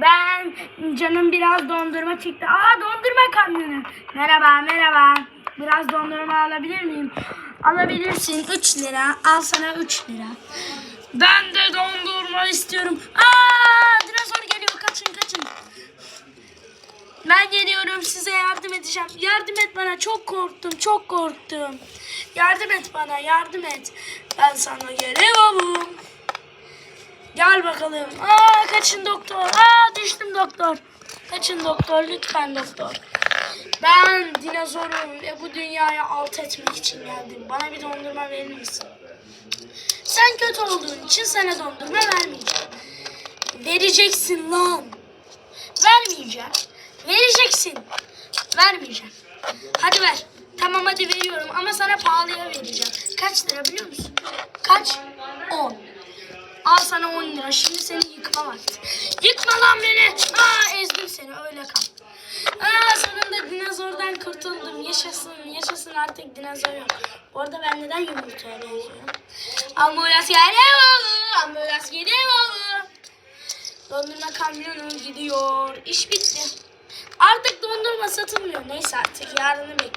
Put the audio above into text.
Ben canım biraz dondurma çıktı. Aa dondurma kamyonu. Merhaba merhaba. Biraz dondurma alabilir miyim? Alabilirsin 3 lira. Al sana 3 lira. Ben de dondurma istiyorum. Aa dinozor geliyor kaçın kaçın. Ben geliyorum size yardım edeceğim. Yardım et bana çok korktum çok korktum. Yardım et bana yardım et. Ben sana geliyorum. Gel bakalım. Aa kaçın doktor. Aa doktor. Kaçın doktor lütfen doktor. Ben dinozorum ve bu dünyaya alt etmek için geldim. Bana bir dondurma verir misin? Sen kötü olduğun için sana dondurma vermeyeceğim. Vereceksin lan. Vermeyeceğim. Vereceksin. Vermeyeceğim. Hadi ver. Tamam hadi veriyorum ama sana pahalıya vereceğim. Kaç lira biliyor musun? Kaç? 10. Al sana 10 lira. Şimdi seni yıkma vakti. Yıkma lan beni. Aa ezdim seni öyle kal. Aa sonunda dinozordan kurtuldum. Yaşasın yaşasın artık dinozor yok. Bu arada ben neden yumurtaya benziyorum? Ambulans geliyor. Ambulans geliyor. Dondurma kamyonu gidiyor. İş bitti. Artık dondurma satılmıyor. Neyse artık yarını bekliyorum.